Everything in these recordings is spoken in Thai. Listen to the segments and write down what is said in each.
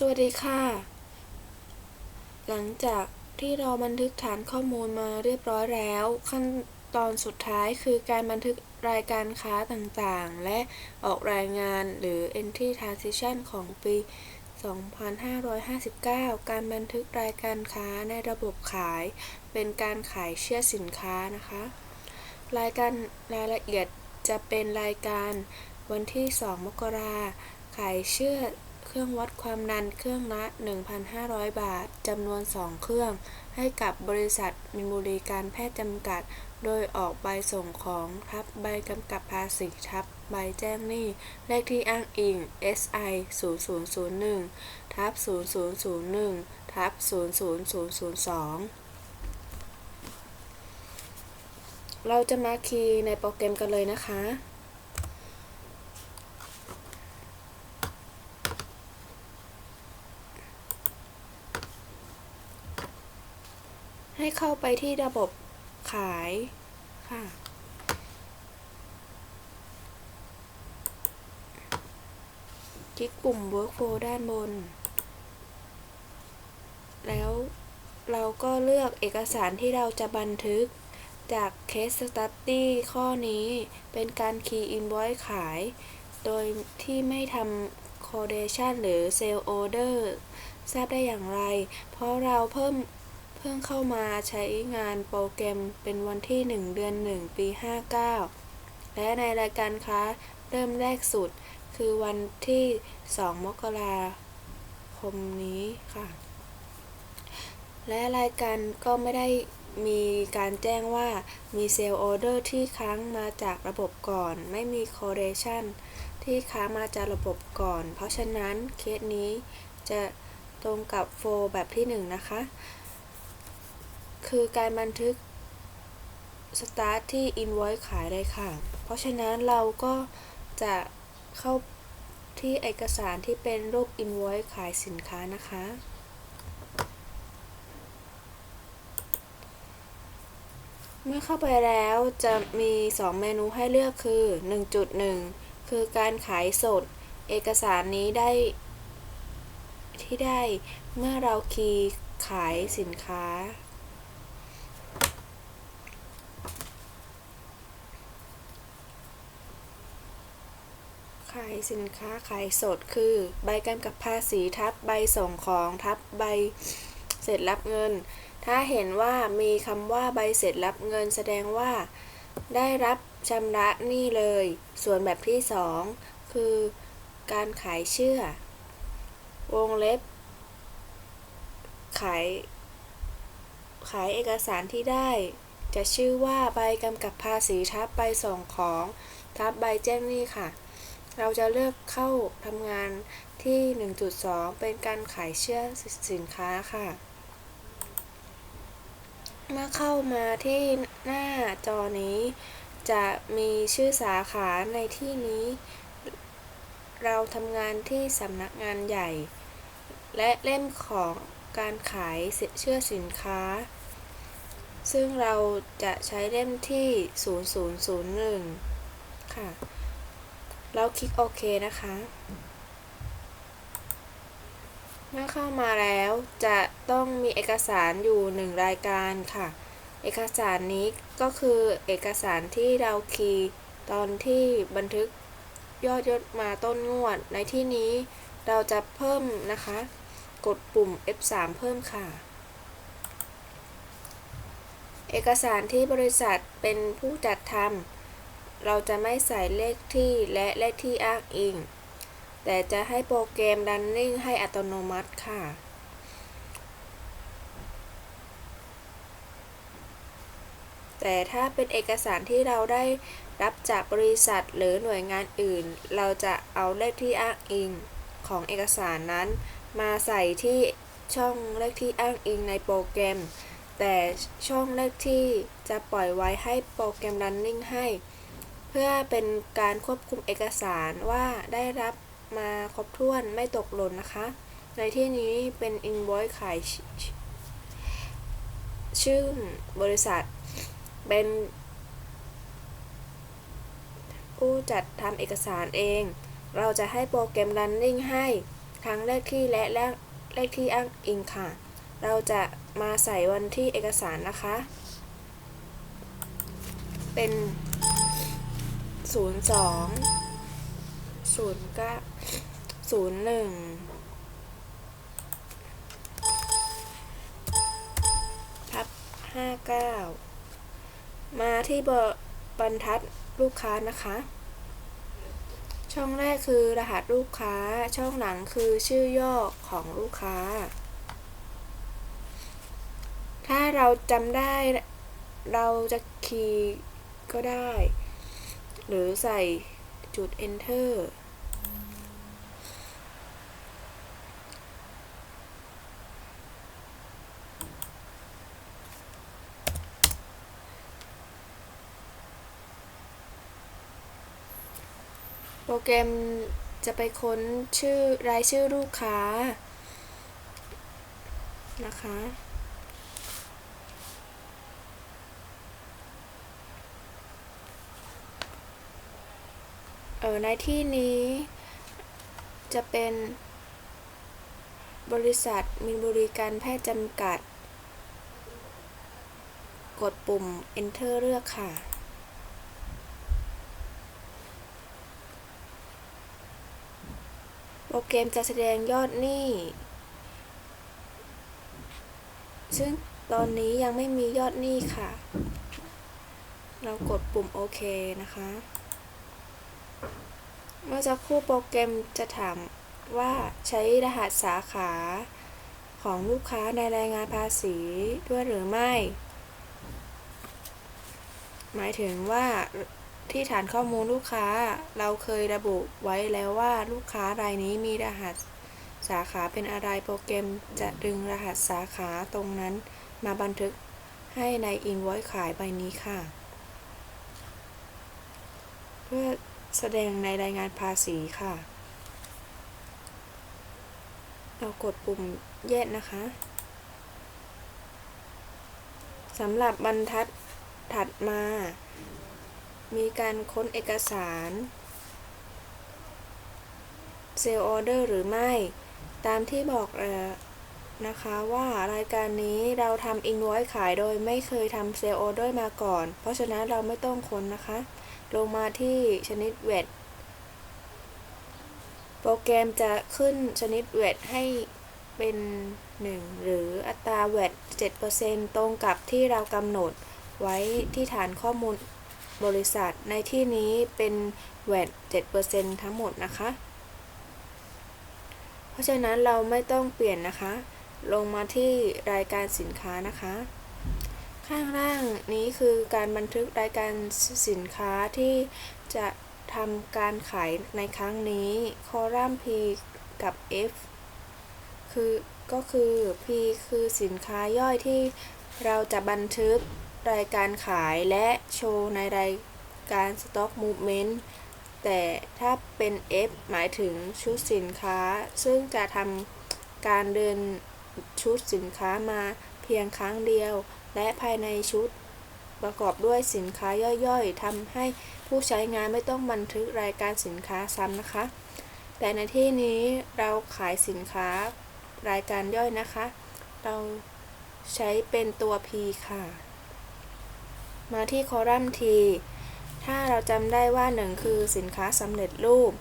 สวัสดีค่ะ หลังจากที่เราบันทึกฐานข้อมูลมาเรียบร้อยแล้ว ขั้นตอนสุดท้ายคือการบันทึกรายการค้าต่างๆ และออกรายงานหรือ Entry Transition ของปี 2559 การบันทึกรายการค้าในระบบขาย เป็นการขายเชื่อสินค้านะคะ รายการรายละเอียดจะเป็นรายการวันที่ 2 มกราขายเชื่อ เครื่องวัดความดันเครื่องละ 1,500 บาท จำนวน 2 เครื่อง ให้กับบริษัทมินบุรีการแพทย์จำกัด โดยออกใบส่งของทับใบกำกับภาษีทับใบแจ้งหนี้ เลขที่อ้างอิง SI 0001ทับ0001ทับ00002เราจะมาคีย์ในโปรแกรมกันเลยนะคะ ให้เข้าไปที่ระบบขายค่ะ คลิกปุ่ม Workflow ด้านบน แล้วเราก็เลือกเอกสารที่เราจะบันทึกจาก Case Study ข้อนี้เป็นการ Key Invoice ขาย โดยที่ไม่ทำ Codation หรือ Sale Order ทราบได้อย่างไร เพราะเราเพิ่ม พิ่งเข้ามาใช้งานโปรแกรมเป็นวันที่ 1 เดือน 1 ปี 59 และในรายการค้าเริ่มแรกสุด คือวันที่ 2 มกราคมนี้ค่ะ และรายการก็ไม่ได้มีการแจ้งว่ามีเซลล์ออเดอร์ที่ค้างมาจากระบบก่อน ไม่มี correlation ที่ค้างมาจากระบบก่อน เพราะฉะนั้นเคสนี้จะตรงกับโฟลแบบที่ 1 นะคะ คือการบันทึก start ที่ invoice ขายเลยค่ะ เพราะฉะนั้นเราก็จะเข้าที่เอกสารที่เป็นรูป invoice ขายสินค้านะคะ เมื่อเข้าไปแล้วจะมี 2 เมนูให้เลือกคือ 1.1 คือการขายสด เอกสารนี้ได้ ที่ได้เมื่อเราคีย์ขายสินค้า ขายสินค้าขายสดคือ ใบกำกับภาษีทับใบส่งของทับใบเสร็จรับเงิน ถ้าเห็นว่ามีคำว่าใบเสร็จรับเงินแสดงว่า ได้รับชำระหนี้เลย ส่วนแบบที่ 2 คือ การขายเชื่อ วงเล็บ ขาย ขายเอกสารที่ได้ จะชื่อว่าใบกำกับภาษีทับใบส่งของทับใบแจ้งหนี้ค่ะ เราจะเลือกเข้าทำงานที่ 1.2 เป็นการขายเชื่อสินค้าค่ะ เมื่อเข้ามาที่หน้าจอนี้ จะมีชื่อสาขาในที่นี้ เราทำงานที่สำนักงานใหญ่ และเล่มของการขายเชื่อสินค้า ซึ่งเราจะใช้เล่มที่ 0001 ค่ะ แล้วคลิกโอเคนะคะ เมื่อเข้ามาแล้วจะต้องมีเอกสารอยู่หนึ่งรายการค่ะ เอกสารนี้ก็คือเอกสารที่เราคีย์ตอนที่บันทึกยอดยศมาต้นงวด ในที่นี้เราจะเพิ่มนะคะ กดปุ่ม F3 เพิ่มค่ะ เอกสารที่บริษัทเป็นผู้จัดทำ เราจะไม่ใส่เลขที่และเลขที่อ้างอิง แต่จะให้โปรแกรม running ให้อัตโนมัติค่ะ แต่ถ้าเป็นเอกสารที่เราได้รับจากบริษัทหรือหน่วยงานอื่น เราจะเอาเลขที่อ้างอิงของเอกสารนั้น มาใส่ที่ช่องเลขที่อ้างอิงในโปรแกรม แต่ช่องเลขที่จะปล่อยไว้ให้โปรแกรม running ให้ พื่อเป็นการควบคุมเอกสารว่าได้รับมาครบถ้วนไม่ตกหล่นนะคะ ในที่นี้เป็น invoice ขายชื่อบริษัท เป็นผู้จัดทำเอกสารเอง เราจะให้โปรแกรม running ให้ทั้งเลขที่และเลขเลขที่อ้างอิงค่ะ เราจะมาใส่วันที่เอกสารนะคะ เป็น 02 09 01ทับ59มาที่เบบรรทัดลูกค้านะคะ ช่องแรกคือรหัสลูกค้า ช่องหลังคือชื่อย่อของลูกค้า ถ้าเราจำได้เราจะคีย์ก็ได้ หรือใส่จุด enter โปรแกรมจะไปค้นชื่อรายชื่อลูกค้านะคะ ออในที่นี้จะเป็นบริษัทมินบุรีการแพทย์จำกัด กดปุ่ม enter เลือกค่ะ โปรแกรมจะแสดงยอดหนี้ ซึ่งตอนนี้ยังไม่มียอดหนี้ค่ะ เรากดปุ่มโอเคนะคะ เมื่อสักครู่โปรแกรมจะถามว่าใช้รหัสสาขาของลูกค้าในรายงานภาษีด้วยหรือไม่ หมายถึงว่าที่ฐานข้อมูลลูกค้าเราเคยระบุไว้แล้วว่าลูกค้ารายนี้มีรหัสสาขาเป็นอะไรโปรแกรมจะดึงรหัสสาขาตรงนั้นมาบันทึกให้ใน invoice ขายใบนี้ค่ะ เพื่อ แสดงในรายงานภาษีค่ะ เรากดปุ่มแยกนะคะสำหรับบรรทัดถัดมา มีการค้นเอกสารเซลล์ออเดอร์หรือไม่ ตามที่บอกนะคะว่ารายการนี้เราทำอินไว้ขายโดยไม่เคยทำเซลล์ออเดอร์มาก่อน เพราะฉะนั้นเราไม่ต้องค้นนะคะ ลงมาที่ชนิดเวทโปรแกรมจะขึ้นชนิดเวทให้เป็น 1 หรืออัตราเวท7%ตรงกับที่เรากำหนดไว้ที่ฐานข้อมูลบริษัทในที่นี้เป็นเวท7%ทั้งหมดนะคะ เพราะฉะนั้นเราไม่ต้องเปลี่ยนนะคะ ลงมาที่รายการสินค้านะคะ ข้างล่างนี้คือการบันทึกรายการสินค้าที่จะทำการขายในครั้งนี้คอลัมน์ P กับ F คือก็คือ P คือสินค้าย่อยที่เราจะบันทึกรายการขายและโชว์ในรายการ Stock Movement แต่ถ้าเป็น F หมายถึงชุดสินค้า ซึ่งจะทำการเดินชุดสินค้ามาเพียงครั้งเดียว และภายในชุด ประกอบด้วยสินค้าย่อยๆทำให้ผู้ใช้งานไม่ต้องบันทึกรายการสินค้าซ้ำนะคะ แต่ในที่นี้เราขายสินค้ารายการย่อยนะคะ เราใช้เป็นตัว P ค่ะ มาที่คอลัมน์ T ถ้าเราจำได้ว่า 1 คือสินค้าสำเร็จรูป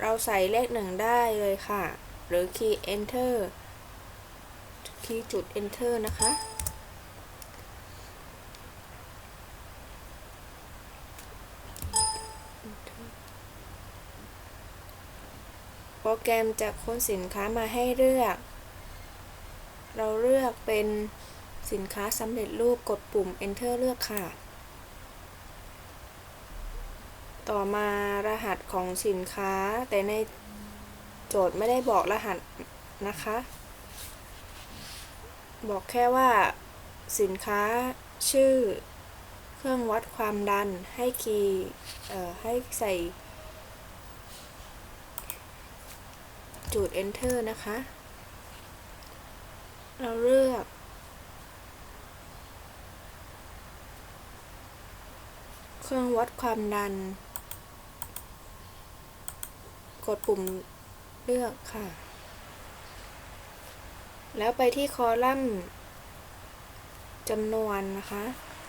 เราใส่เลข 1 ได้เลยค่ะ หรือคีย์ enter คีย์จุด enter นะคะ โปรแกรมจะค้นสินค้ามาให้เลือก เราเลือกเป็นสินค้าสำเร็จรูปกดปุ่ม enter เลือกค่ะ ต่อมารหัสของสินค้าแต่ในโจทย์ไม่ได้บอกรหัสนะคะ บอกแค่ว่า สินค้าชื่อเครื่องวัดความดันให้คีย์ให้ใส่จุด enter นะคะ เราเลือก เครื่องวัดความดัน กดปุ่มเลือกค่ะ แล้วไปที่คอลัมน์จำนวนนะคะ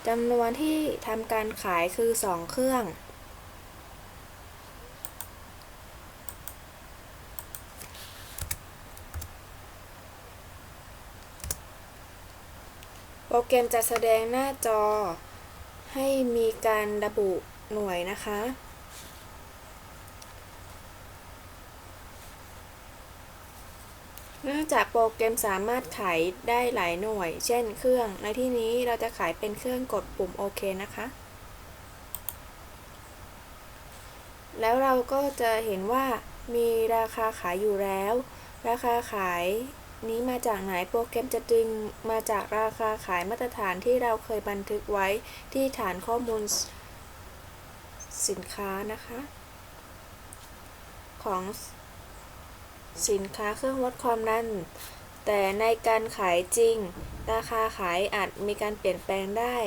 จำนวนที่ทำการขายคือ 2 เครื่อง โปรแกรมจะแสดงหน้าจอให้มีการระบุหน่วยนะคะ เนื่องจากโปรแกรมสามารถขายได้หลายหน่วย เช่น เครื่อง ในที่นี้เราจะขายเป็นเครื่องกดปุ่มโอเคนะคะ แล้วเราก็จะเห็นว่ามีราคาขายอยู่แล้ว ราคาขายนี้มาจากไหนโปรแกรมจะดึงมาจากราคาขายมาตรฐานที่เราเคยบันทึกไว้ที่ฐานข้อมูลสินค้านะคะ ของ สินค้าเครื่องลดความดัน แต่ในการขายจริง ราคาขายอาจมีการเปลี่ยนแปลงได้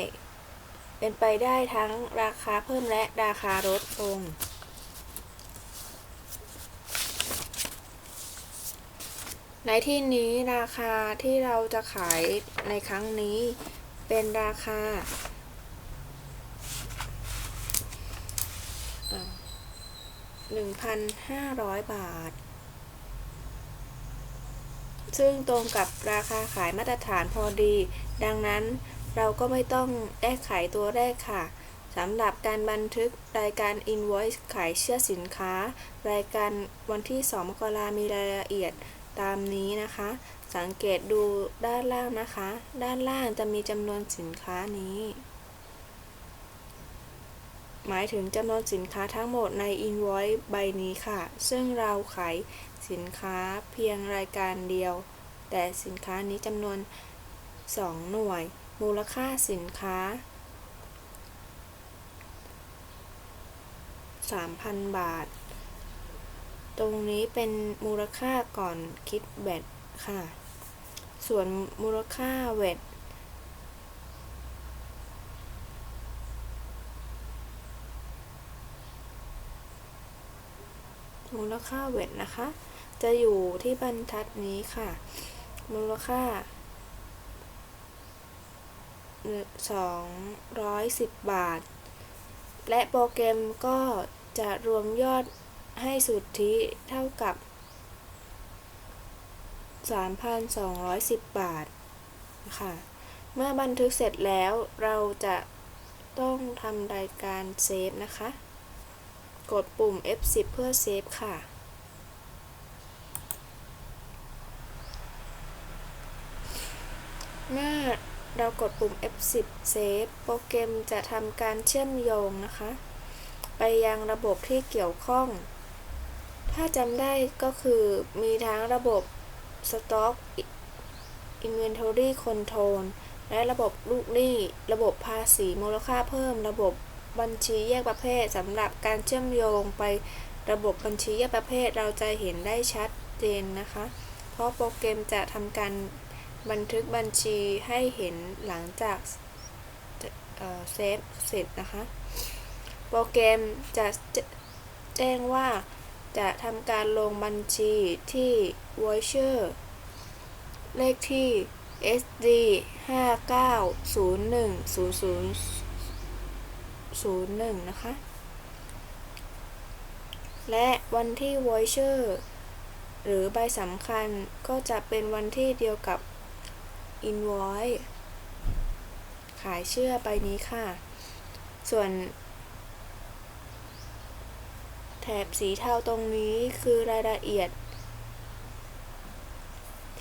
เป็นไปได้ทั้งราคาเพิ่มและราคาลดลงในที่นี้ราคาที่เราจะขายในครั้งนี้เป็นราคา 1,500 บาท ซึ่งตรงกับราคาขายมาตรฐานพอดี ดังนั้นเราก็ไม่ต้องแก้ไขตัวแรกค่ะสำหรับการบันทึกรายการ Invoice ขายเชื่อสินค้า รายการวันที่ 2 มกรามีรายละเอียดตามนี้นะคะ สังเกตดูด้านล่างนะคะ ด้านล่างจะมีจำนวนสินค้านี้ หมายถึงจำนวนสินค้าทั้งหมดใน Invoice ใบนี้ค่ะ ซึ่งเราขายสินค้าเพียงรายการเดียว แต่สินค้านี้จำนวน 2 หน่วย มูลค่าสินค้า 3,000 บาท ตรงนี้เป็นมูลค่าก่อนคิดแบตค่ะ ส่วนมูลค่าเวท มูลค่าเวทนะคะ จะอยู่ที่บรรทัดนี้ค่ะ มูลค่า210 บาท และโปรแกรมก็จะรวมยอดให้สุทธิเท่ากับ 3,210 บาทค่ะ เมื่อบันทึกเสร็จแล้วเราจะต้องทำรายการเซฟนะคะ กดปุ่ม F10 เพื่อเซฟค่ะ เมื่อเรากดปุ่ม F10 Save โปรแกรมจะทำการเชื่อมโยงนะคะ ไปยังระบบที่เกี่ยวข้อง ถ้าจำได้ก็คือมีทั้งระบบ Stock Inventory Control และระบบลูกหนี้ ระบบภาษีมูลค่าเพิ่ม ระบบ บัญชีแยกประเภทสำหรับการเชื่อมโยงไประบบบัญชีแยกประเภทเราจะเห็นได้ชัดเจนนะคะ เพราะโปรแกรมจะทำการบันทึกบัญชีให้เห็นหลังจากเซฟเสร็จนะคะ โปรแกรมจะแจ้งว่าจะทำการลงบัญชีที่ voucher เลขที่ SD 0.01 นะคะ และวันที่ voucher หรือใบสำคัญก็จะเป็นวันที่เดียวกับ invoice ขายเชื่อใบนี้ค่ะ ส่วน แถบสีเทาตรงนี้คือรายละเอียด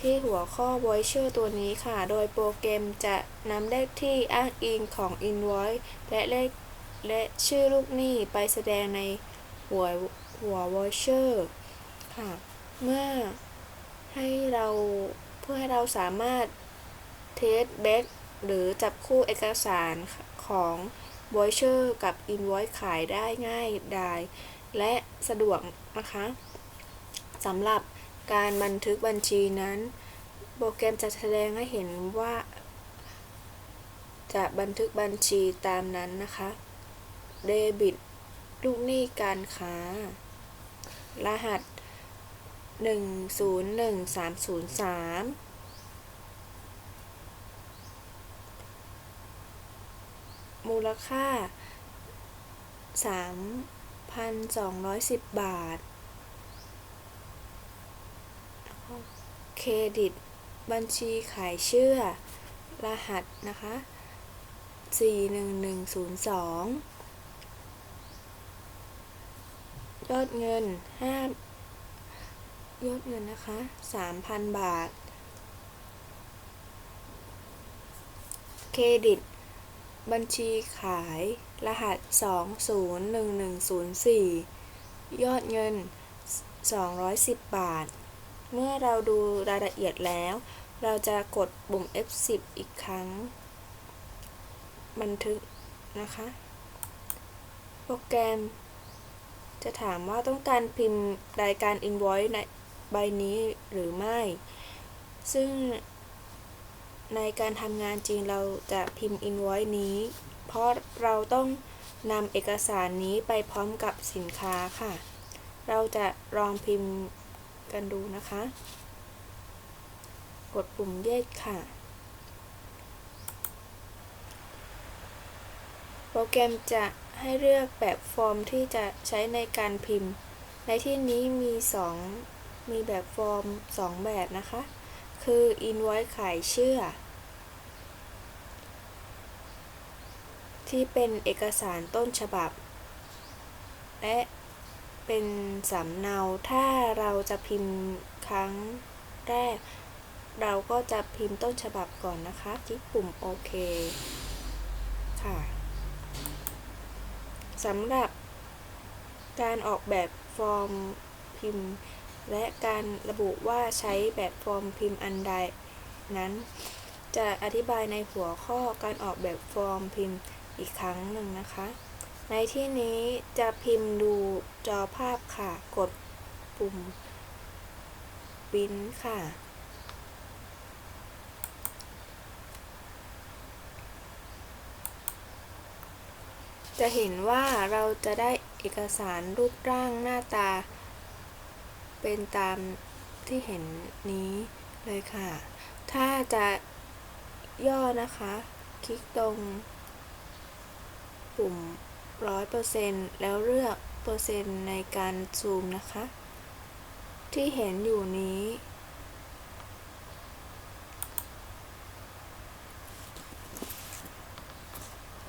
ที่หัวข้อ voucher ตัวนี้ค่ะ โดยโปรแกรมจะนำเลขที่อ้างอิงของ invoice และเลข และชื่อลูกหนี้ไปแสดงในหัวหัว voucher ค่ะ เมื่อให้เราเพื่อให้เราสามารถเทสเบสหรือจับคู่เอกสารของ voucher กับ invoice ขายได้ง่ายดายและสะดวกนะคะสำหรับการบันทึกบัญชีนั้น โปรแกรมจะแสดงให้เห็นว่า จะบันทึกบัญชีตามนั้นนะคะ เดบิต ลูกหนี้การค้า รหัส 101303มูลค่า 3,210 บาท เครดิต บัญชีขายเชื่อ รหัสนะคะ 41102 ยอดเงิน5ยอดเงินนะคะ3,000บาท เครดิต บัญชีขาย รหัส201104ยอดเงิน 210 บาท เมื่อเราดูรายละเอียดแล้ว เราจะกดปุ่ม F10 อีกครั้ง บันทึกนะคะ โปรแกรม จะถามว่าต้องการพิมพ์รายการ invoice ในใบนี้หรือไม่ ซึ่งในการทำงานจริงเราจะพิมพ์ invoice นี้ เพราะเราต้องนำเอกสารนี้ไปพร้อมกับสินค้าค่ะ เราจะลองพิมพ์กันดูนะคะ กดปุ่มแยกค่ะ โปรแกรมจะ ให้เลือกแบบฟอร์มที่จะใช้ในการพิมพ์ ในที่นี้มี 2 มีแบบฟอร์ม 2 แบบนะคะ คือ invoice ขายเชื่อ ที่เป็นเอกสารต้นฉบับ และเป็นสำเนา ถ้าเราจะพิมพ์ครั้งแรก เราก็จะพิมพ์ต้นฉบับก่อนนะคะ คลิกปุ่มโอเคค่ะ สำหรับการออกแบบฟอร์มพิมพ์ และการระบุว่าใช้แบบฟอร์มพิมพ์อันใดนั้น จะอธิบายในหัวข้อการออกแบบฟอร์มพิมพ์อีกครั้งหนึ่งนะคะ ในที่นี้จะพิมพ์ดูจอภาพค่ะ กดปุ่มปิ้นค่ะ จะเห็นว่าเราจะได้เอกสารรูปร่างหน้าตา เป็นตามที่เห็นนี้เลยค่ะ ถ้าจะย่อนะคะ คลิกตรง ปุ่ม 100%แล้วเลือกเปอร์เซ็นต์ในการซูมนะคะ ที่เห็นอยู่นี้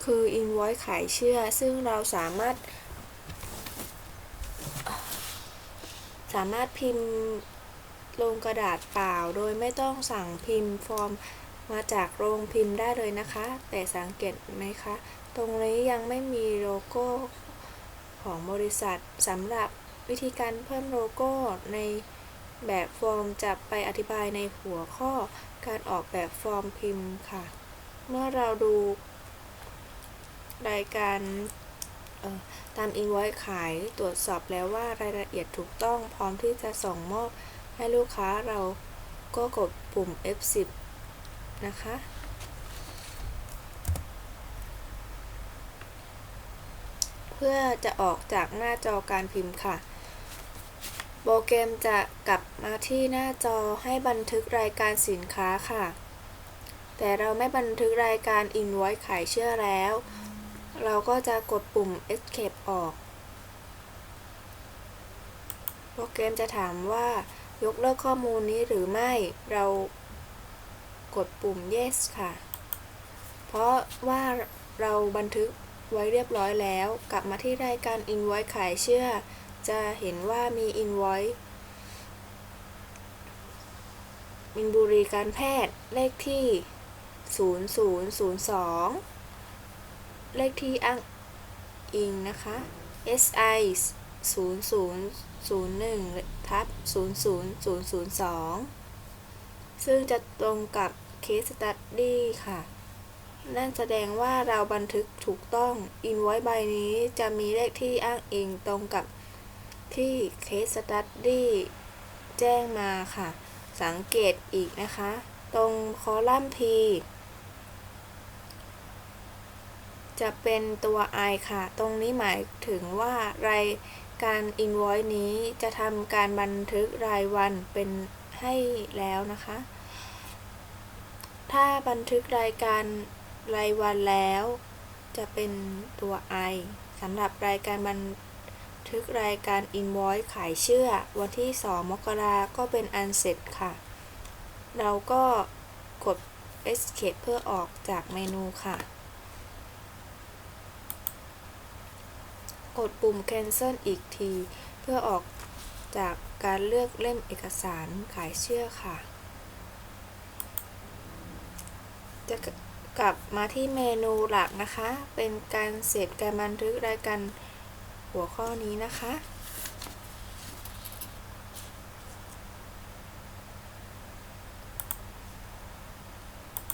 คือ invoice ขายเชื่อ ซึ่งเราสามารถ สามารถพิมพ์ลงกระดาษเปล่า โดยไม่ต้องสั่งพิมพ์ฟอร์มมาจากโรงพิมพ์ได้เลยนะคะ แต่สังเกตไหมคะ ตรงนี้ยังไม่มีโลโก้ของบริษัทสำหรับวิธีการเพิ่มโลโก้ในแบบฟอร์มจะไปอธิบายในหัวข้อการออกแบบฟอร์มพิมพ์ค่ะ เมื่อเราดู รายการตาม invoice ขายตรวจสอบแล้วว่ารายละเอียดถูกต้องพร้อมที่จะส่งมอบให้ลูกค้าเราก็กดปุ่ม F10 นะคะเพื่อจะออกจากหน้าจอการพิมพ์ค่ะ โปรแกรมจะกลับมาที่หน้าจอให้บันทึกรายการสินค้าค่ะ แต่เราไม่บันทึกรายการ invoice ขายเชื่อแล้ว เราก็จะกดปุ่ม escape ออก โปรแกรมจะถามว่ายกเลิกข้อมูลนี้หรือไม่ เรากดปุ่ม yes ค่ะ เพราะว่าเราบันทึกไว้เรียบร้อยแล้ว กลับมาที่รายการ invoice ขายเชื่อ จะเห็นว่ามี invoice มินบุรีการแพทย์เลขที่ 0002 เลขที่อ้างอิงนะคะ SI 0001ทับ00002 ซึ่งจะตรงกับ Case Study ค่ะ นั่นแสดงว่าเราบันทึกถูกต้อง Invoice ใบนี้จะมีเลขที่อ้างอิงตรงกับที่ Case Study แจ้งมาค่ะ สังเกตอีกนะคะ ตรงคอลัมน์ P จะเป็นตัว i ค่ะ ตรงนี้หมายถึงว่ารายการ invoice นี้จะทำการบันทึกรายวันเป็นให้แล้วนะคะ ถ้าบันทึกรายการรายวันแล้ว จะเป็นตัว i สำหรับรายการบันทึกรายการ invoice ขายเชื่อ วันที่ 2 มกราก็เป็นอันเสร็จค่ะ เราก็กด escape เพื่อออกจากเมนูค่ะ กดปุ่ม cancel อีกที เพื่อออกจากการเลือกเล่มเอกสารขายเชื่อค่ะ จะกลับมาที่เมนูหลักนะคะ เป็นการเสร็จการบันทึกรายการหัวข้อนี้นะคะ